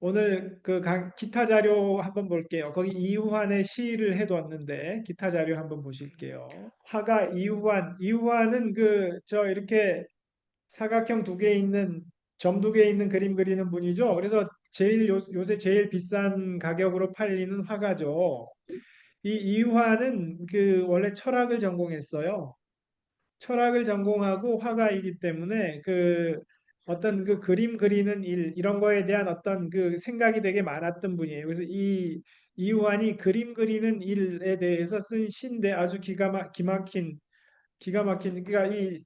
오늘 그 강- 기타 자료 한번 볼게요. 거기 이후환의 시를 해뒀는데 기타 자료 한번 보실게요. 화가 이후환, 이후환은 그 저 이렇게 사각형 두 개 있는 점 두 개 있는 그림 그리는 분이죠. 그래서 제일 요, 요새 제일 비싼 가격으로 팔리는 화가죠. 이 이유화는 그 원래 철학을 전공했어요. 철학을 전공하고 화가이기 때문에 그 어떤 그 그림 그리는 일 이런 거에 대한 어떤 그 생각이 되게 많았던 분이에요. 그래서 이 이유환이 그림 그리는 일에 대해서 쓴 시인데 아주 기가 막 기막힌 기가 막힌 그러니까 이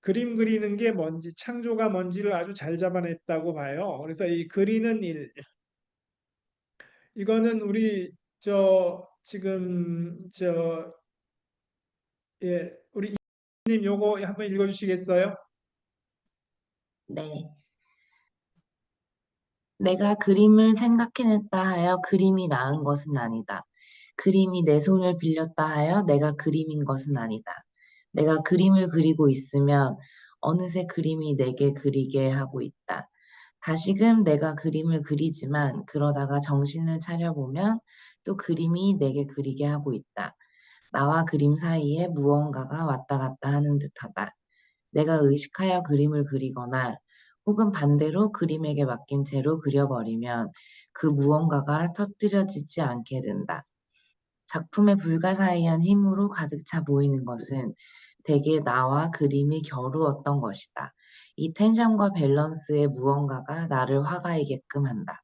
그림 그리는 게 뭔지 창조가 뭔지를 아주 잘 잡아냈다고 봐요. 그래서 이 그리는 일 이거는 우리 저 지금 저 예, 우리 이님 요거 한번 읽어 주시겠어요? 네. 내가 그림을 생각해냈다 하여 그림이 나은 것은 아니다. 그림이 내 손을 빌렸다 하여 내가 그림인 것은 아니다. 내가 그림을 그리고 있으면 어느새 그림이 내게 그리게 하고 있다. 다시금 내가 그림을 그리지만 그러다가 정신을 차려보면 또 그림이 내게 그리게 하고 있다. 나와 그림 사이에 무언가가 왔다 갔다 하는 듯하다. 내가 의식하여 그림을 그리거나 혹은 반대로 그림에게 맡긴 채로 그려버리면 그 무언가가 터뜨려지지 않게 된다. 작품의 불가사의한 힘으로 가득 차 보이는 것은 대개 나와 그림이 겨루었던 것이다. 이 텐션과 밸런스의 무언가가 나를 화가이게끔 한다.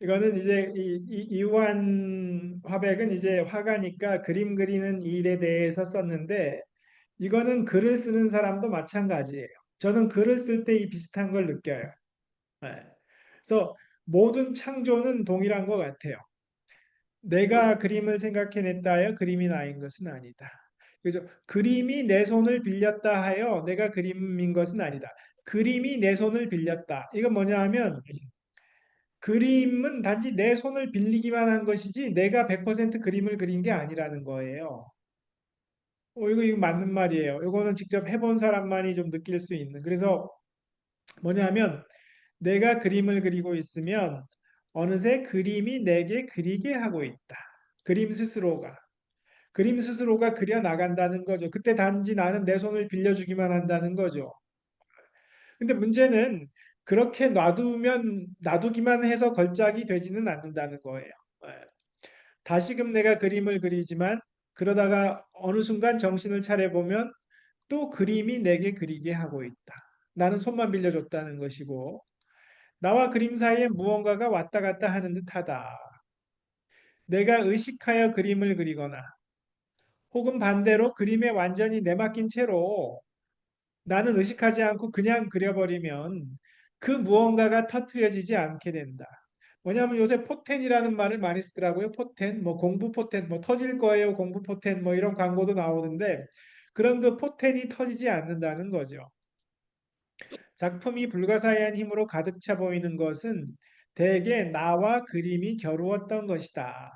이거는 이제 이, 이 이완 화백은 이제 화가니까 그림 그리는 일에 대해서 썼는데 이거는 글을 쓰는 사람도 마찬가지예요. 저는 글을 쓸 때 이 비슷한 걸 느껴요. 네. 그래서 모든 창조는 동일한 것 같아요. 내가 그림을 생각해냈다 하여 그림이 나인 것은 아니다. 그죠? 그림이 내 손을 빌렸다 하여 내가 그림인 것은 아니다. 그림이 내 손을 빌렸다. 이건 뭐냐 하면 그림은 단지 내 손을 빌리기만 한 것이지 내가 100% 그림을 그린 게 아니라는 거예요. 어, 이거, 이거 맞는 말이에요. 이거는 직접 해본 사람만이 좀 느낄 수 있는. 그래서 뭐냐면 내가 그림을 그리고 있으면 어느새 그림이 내게 그리게 하고 있다. 그림 스스로가. 그림 스스로가 그려 나간다는 거죠. 그때 단지 나는 내 손을 빌려주기만 한다는 거죠. 근데 문제는 그렇게 놔두면 놔두기만 해서 걸작이 되지는 않는다는 거예요. 예. 다시금 내가 그림을 그리지만 그러다가 어느 순간 정신을 차려보면 또 그림이 내게 그리게 하고 있다. 나는 손만 빌려줬다는 것이고 나와 그림 사이에 무언가가 왔다 갔다 하는 듯하다. 내가 의식하여 그림을 그리거나 혹은 반대로 그림에 완전히 내맡긴 채로 나는 의식하지 않고 그냥 그려버리면 그 무언가가 터트려지지 않게 된다. 뭐냐면 요새 포텐이라는 말을 많이 쓰더라고요. 포텐, 뭐 공부 포텐, 뭐 터질 거예요. 공부 포텐, 뭐 이런 광고도 나오는데 그런 그 포텐이 터지지 않는다는 거죠. 작품이 불가사의한 힘으로 가득 차 보이는 것은 대개 나와 그림이 겨루었던 것이다.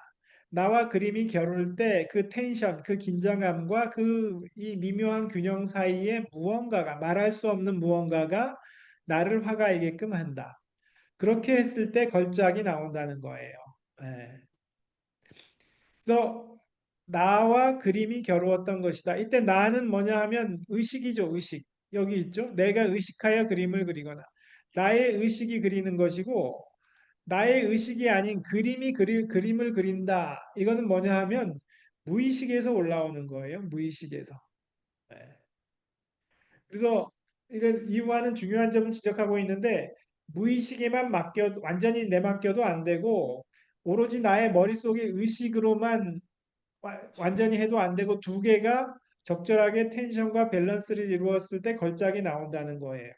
나와 그림이 겨룰 때 그 텐션, 그 긴장감과 그 이 미묘한 균형 사이에 무언가가 말할 수 없는 무언가가 나를 화가이게끔 한다. 그렇게 했을 때 걸작이 나온다는 거예요. 예. 그래서 나와 그림이 겨루었던 것이다. 이때 나는 뭐냐 하면 의식이죠, 의식. 여기 있죠. 내가 의식하여 그림을 그리거나 나의 의식이 그리는 것이고 나의 의식이 아닌 그림이 그리, 그림을 그린다. 이거는 뭐냐 하면 무의식에서 올라오는 거예요. 무의식에서. 네. 그래서 이건 이유와는 중요한 점을 지적하고 있는데 무의식에만 맡겨 완전히 내맡겨도 안 되고 오로지 나의 머릿속의 의식으로만 와- 완전히 해도 안 되고 두 개가 적절하게 텐션과 밸런스를 이루었을 때 걸작이 나온다는 거예요.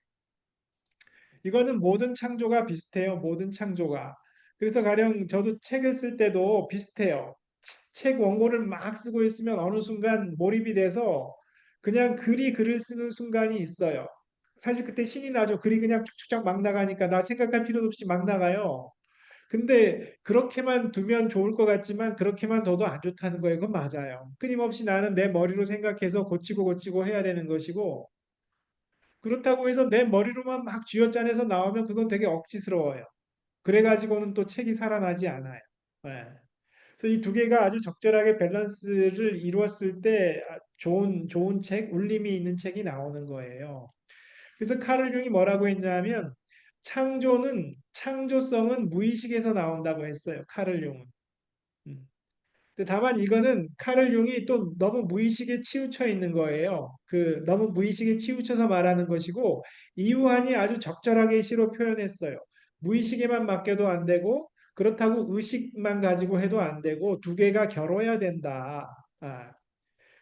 이거는 모든 창조가 비슷해요. 모든 창조가. 그래서 가령 저도 책을 쓸 때도 비슷해요. 책 원고를 막 쓰고 있으면 어느 순간 몰입이 돼서 그냥 글이 글을 쓰는 순간이 있어요. 사실 그때 신이 나죠. 글이 그냥 쭉쭉쭉 막 나가니까 나 생각할 필요도 없이 막 나가요. 근데 그렇게만 두면 좋을 것 같지만 그렇게만 둬도 안 좋다는 거예요. 그건 맞아요. 끊임없이 나는 내 머리로 생각해서 고치고 고치고 해야 되는 것이고 그렇다고 해서 내 머리로만 막 쥐어짜내서 나오면 그건 되게 억지스러워요. 그래가지고는 또 책이 살아나지 않아요. 예. 그래서 이 두 개가 아주 적절하게 밸런스를 이루었을 때 아, 좋은 좋은 책, 울림이 있는 책이 나오는 거예요. 그래서 카를 융이 뭐라고 했냐면 창조는 창조성은 무의식에서 나온다고 했어요. 카를 융은. 음. 근데 다만 이거는 카를 융이 또 너무 무의식에 치우쳐 있는 거예요. 그 너무 무의식에 치우쳐서 말하는 것이고 이유한이 아주 적절하게 시로 표현했어요. 무의식에만 맡겨도 안 되고 그렇다고 의식만 가지고 해도 안 되고 두 개가 결어야 된다. 아,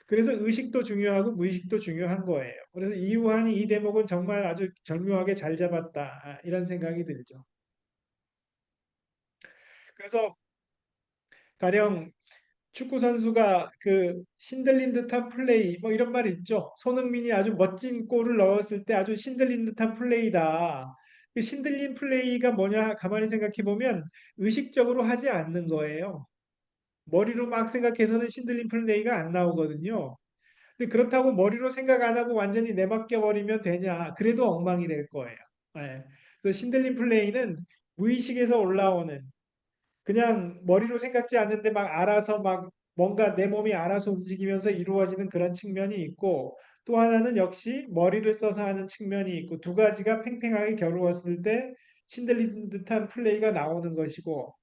그래서 의식도 중요하고 무의식도 중요한 거예요. 그래서 이유한이 이 대목은 정말 아주 절묘하게 잘 잡았다. 아, 이런 생각이 들죠. 그래서 가령 축구 선수가 그 신들린 듯한 플레이 뭐 이런 말 있죠. 손흥민이 아주 멋진 골을 넣었을 때 아주 신들린 듯한 플레이다. 그 신들린 플레이가 뭐냐 가만히 생각해 보면 의식적으로 하지 않는 거예요. 머리로 막 생각해서는 신들린 플레이가 안 나오거든요. 근데 그렇다고 머리로 생각 안 하고 완전히 내맡겨 버리면 되냐? 그래도 엉망이 될 거예요. 예. 그래서 신들린 플레이는 무의식에서 올라오는 그냥 머리로 생각지 않는데 막 알아서 막 뭔가 내 몸이 알아서 움직이면서 이루어지는 그런 측면이 있고 또 하나는 역시 머리를 써서 하는 측면이 있고 두 가지가 팽팽하게 겨루었을 때 신들린 듯한 플레이가 나오는 것이고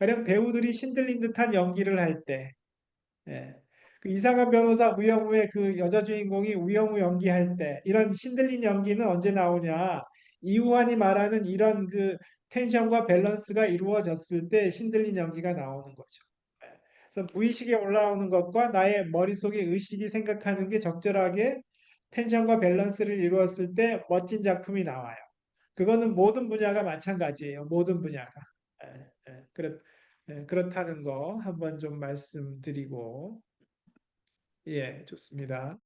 가령 배우들이 신들린 듯한 연기를 할 때, 예. 그 이상한 변호사 우영우의 그 여자 주인공이 우영우 연기할 때 이런 신들린 연기는 언제 나오냐? 이우환이 말하는 이런 그 텐션과 밸런스가 이루어졌을 때 신들린 연기가 나오는 거죠. 예. 그래서 무의식에 올라오는 것과 나의 머릿속의 의식이 생각하는 게 적절하게 텐션과 밸런스를 이루었을 때 멋진 작품이 나와요. 그거는 모든 분야가 마찬가지예요. 모든 분야가. 예, 예. 그렇, 예, 그렇다는 거 한번 좀 말씀드리고 예, 좋습니다.